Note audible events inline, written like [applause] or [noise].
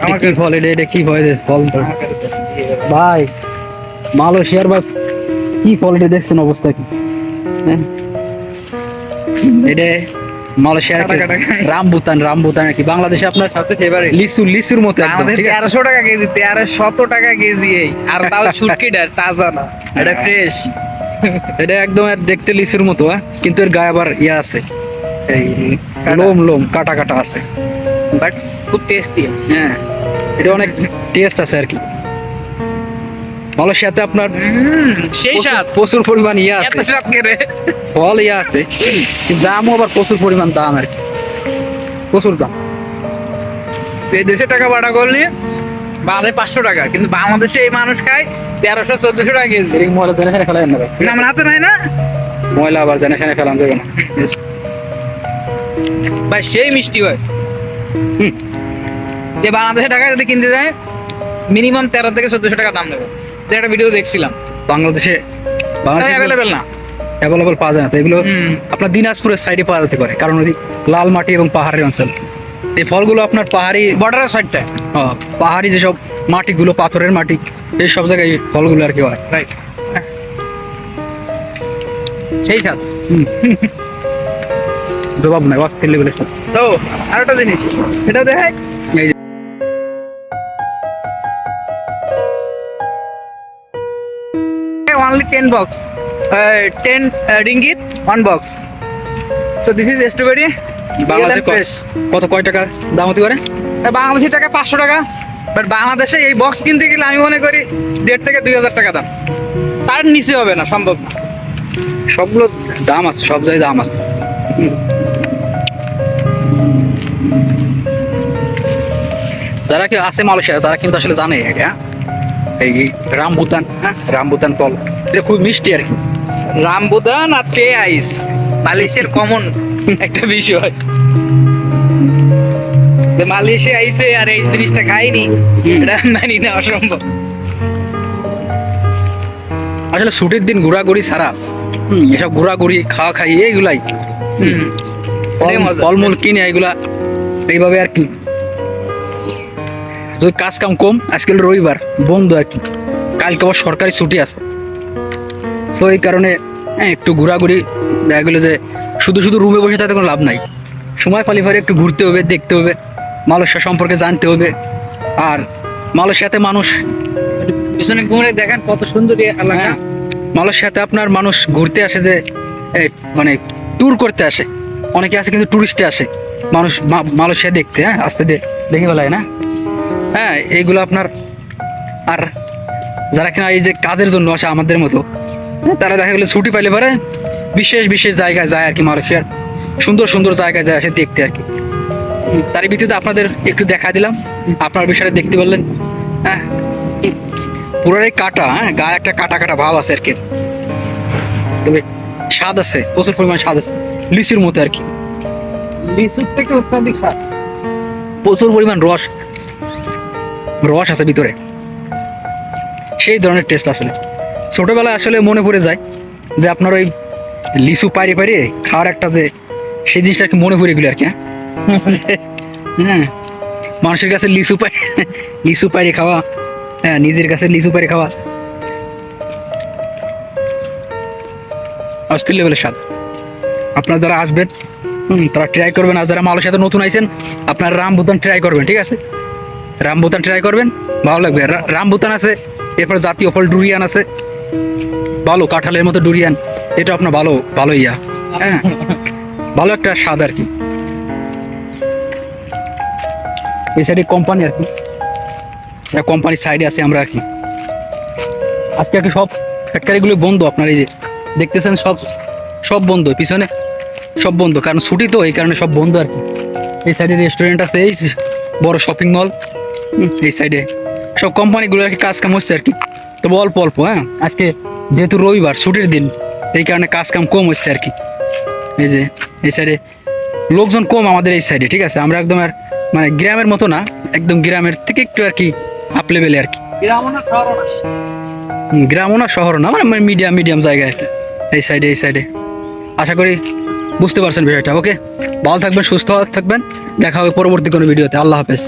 কি ফল এটা এটা কি ফল? ফল ভাই মালয়েশিয়ার বা কি ফল এটা দেখছেন অবস্থা কি? হ্যাঁ? এটা মালয়েশিয়ার কাটা কাটা খায়। রামবুতান রামবুতান কি? বাংলাদেশে আপনার সবচেয়ে ফেভারিট লিচু লিচুর মতো আমাদের তেরোশো টাকা কেজি তেরোশত টাকা কেজি এই। আর তাও সুটকিটা তাজা না। এটা ফ্রেশ এটা একদম দেখতে লিচুর মতো হ্যাঁ? কিন্তু এর গায়ে আবার ইয়ে আছে। এই লোম লোম কাটা কাটা আছে। বাট খুব টেস্টি হ্যাঁ এটা অনেক টেস্ট আছে আর কি। মালয়েশিয়াতে আপনার সেই স্বাদ। প্রচুর পরিমাণ ইয়ে আছে। ফল ইয়ে আছে। দামও আবার প্রচুর পরিমাণ দাম আর কি। প্রচুর দাম। এই দেশে টাকা ভাড়া করলে বাদে পাঁচশো টাকা কিন্তু বাংলাদেশে এই মানুষ খায় তেরোশো চোদ্দশো টাকা কেজি। এরকম ময়লা জেনে ফেলে ফেলান না না, আমার হাতে নাই না? ময়লা আবার জেনে ফেলে ফেলান যাবে না। ভাই সেই মিষ্টি হয়। যে বাংলাদেশে টাকা যদি কিনতে যায় মিনিমাম তেরো থেকে চোদ্দশো টাকা দাম নেবে। যে একটা ভিডিও দেখছিলাম বাংলাদেশে বাংলাদেশে অ্যাভেলেবেল না। অ্যাভেলেবল পাওয়া যায় না তো এগুলো আপনার দিনাজপুরের সাইডে পাওয়া যেতে পারে কারণ ওই লাল মাটি এবং পাহাড়ের অঞ্চল। এই ফলগুলো আপনার পাহাড়ি বর্ডারের সাইডটা আহ, পাহাড়ি যেসব মাটিগুলো পাথরের মাটি এই সব জায়গায় এই ফলগুলো আর কি হয়। রাইট সেই স্বাদ জবাব নাই অস্থির লেভেলের। তো আর একটা জিনিস এটা দেখায় এই যে only 10 box 10 uh, ringgit one box so this is strawberry বাংলাদেশে বাংলাদেশ কত কয় টাকা দাম হতে পারে? বাংলাদেশি টাকা পাঁচশো টাকা। বাট বাংলাদেশে এই বক্স কিনতে গেলে আমি মনে করি দেড় থেকে দুই হাজার টাকা দাম। তার নিচে হবে না সম্ভব। সবগুলো দাম আছে সব জায়গায় দাম আছে। যারা কি আছে মালয়েশিয়া তারা কিন্তু আসলে জানে এটা হ্যাঁ? এই রামবুতান হ্যাঁ? রামবুতান ফল এটা খুব মিষ্টি আর কি। রামবুদান আর কে আইস? মালয়েশিয়ার কমন একটা বিষয়। মালয়েশিয়া আইসে আর এই জিনিসটা খাইনি এটা মানি না অসম্ভব আসলে ছুটির দিন ঘোরাঘুরি ছাড়া এসব ঘোরাঘুরি খাওয়া খাই এইগুলাই। ফলমূল কিনে এইভাবে আর কি। যদি কাজ কাম কম রবিবার বন্ধ আর কি। কালকে আবার সরকারি ছুটি আছে। সো এই কারণে হ্যাঁ একটু ঘোরাঘুরি দেখা গেলো যে শুধু শুধু রুমে বসে তাতে কোনো লাভ নাই। সময় পালি ফালি একটু ঘুরতে হবে দেখতে হবে মালয়েশিয়া সম্পর্কে জানতে হবে। আর মালয়েশিয়াতে মানুষ পিছনে ঘুরে দেখেন কত সুন্দর এলাকা। হ্যাঁ মালয়েশিয়াতে আপনার মানুষ ঘুরতে আসে যে মানে ট্যুর করতে আসে। অনেকে আছে কিন্তু টুরিস্টে আসে। মানুষ মালয়েশিয়া দেখতে হ্যাঁ আসতে দেখে বেলায় না? হ্যাঁ এইগুলো আপনার আর যারা কিনা এই যে কাজের জন্য আসে আমাদের মতো, তারা দেখা গেলো ছুটি পাইলে পারে বিশেষ বিশেষ জায়গায় যায় আর কি মালয়েশিয়ার। সুন্দর সুন্দর জায়গায় যায় আসে দেখতে আর কি। তারই ভিত্তিতে আপনাদের একটু দেখা দিলাম। আপনার বিষয়টা দেখতে পারলেন। হ্যাঁ। পুরোটাই কাটা হ্যাঁ গায়ে একটা কাটা কাটা ভাব আছে আর কি। তবে স্বাদ আছে, প্রচুর পরিমাণ স্বাদ আছে। লিচুর মতো আর কি। লিচুর থেকে অত্যাধিক স্বাদ। প্রচুর পরিমাণ রস। রস আছে ভিতরে। সেই ধরনের টেস্ট আসলে। ছোটবেলায় আসলে মনে পড়ে যায় যে আপনার ওই লিচু পাইরে পাইরে খাওয়ার একটা যে সেই জিনিসটা আর কি মনে পড়ে গেলো আর কি হ্যাঁ? [laughs] হ্যাঁ। মানুষের কাছে লিচু পাই লিচু পাইরে খাওয়া হ্যাঁ নিজের কাছে লিচু পাইরে খাওয়া। অস্থির লেভেলের স্বাদ। আপনারা যারা আসবেন তারা ট্রাই করবেন। আর যারা মালয়েশিয়াতে নতুন আইছেন, আপনার রামবুতান ট্রাই করবেন, ঠিক আছে? রামবুতান ট্রাই করবেন, ভালো লাগবে। রা- রামবুতান আছে, এরপর জাতীয় ফল ডুরিয়ান আছে। ভালো, কাঁঠালের মতো ডুরিয়ান। এটা আপনার ভালো ভালো ইয়া। হ্যাঁ ভালো একটা স্বাদ আর কি। এই সাইডে কোম্পানি আর কি। কোম্পানির সাইডে আছে আমরা আর কি। আজকে আর কি সব ফ্যাক্টরিগুলো বন্ধ, আপনার এই যে দেখতেছেন সব সব বন্ধ পিছনে সব বন্ধ কারণ ছুটি তো এই কারণে সব বন্ধ আর কি। এই সাইডে রেস্টুরেন্ট আছে এই বড় শপিং মল এই সাইডে সব কোম্পানিগুলো আর কি কাজ কাম হচ্ছে আর কি। তবে অল্প অল্প হ্যাঁ আজকে যেহেতু রবিবার ছুটির দিন এই কারণে কাজ কাম কম হচ্ছে আর কি। এই যে এই সাইডে লোকজন কম আমাদের এই সাইডে ঠিক আছে? আমরা একদম আর মানে গ্রামের মতো না একদম গ্রামের থেকে একটু আর কি আপ লেভেলে আর কি। গ্রামও না শহরও না। গ্রামও না শহরও না মানে মিডিয়াম মিডিয়াম জায়গায় আর কি। এই সাইডে এই সাইডে আশা করি বুঝতে পারছেন বিষয়টা, ওকে? ভালো থাকবেন, সুস্থ থাকবেন, দেখা হবে পরবর্তী কোনো ভিডিওতে। আল্লাহ হাফেজ।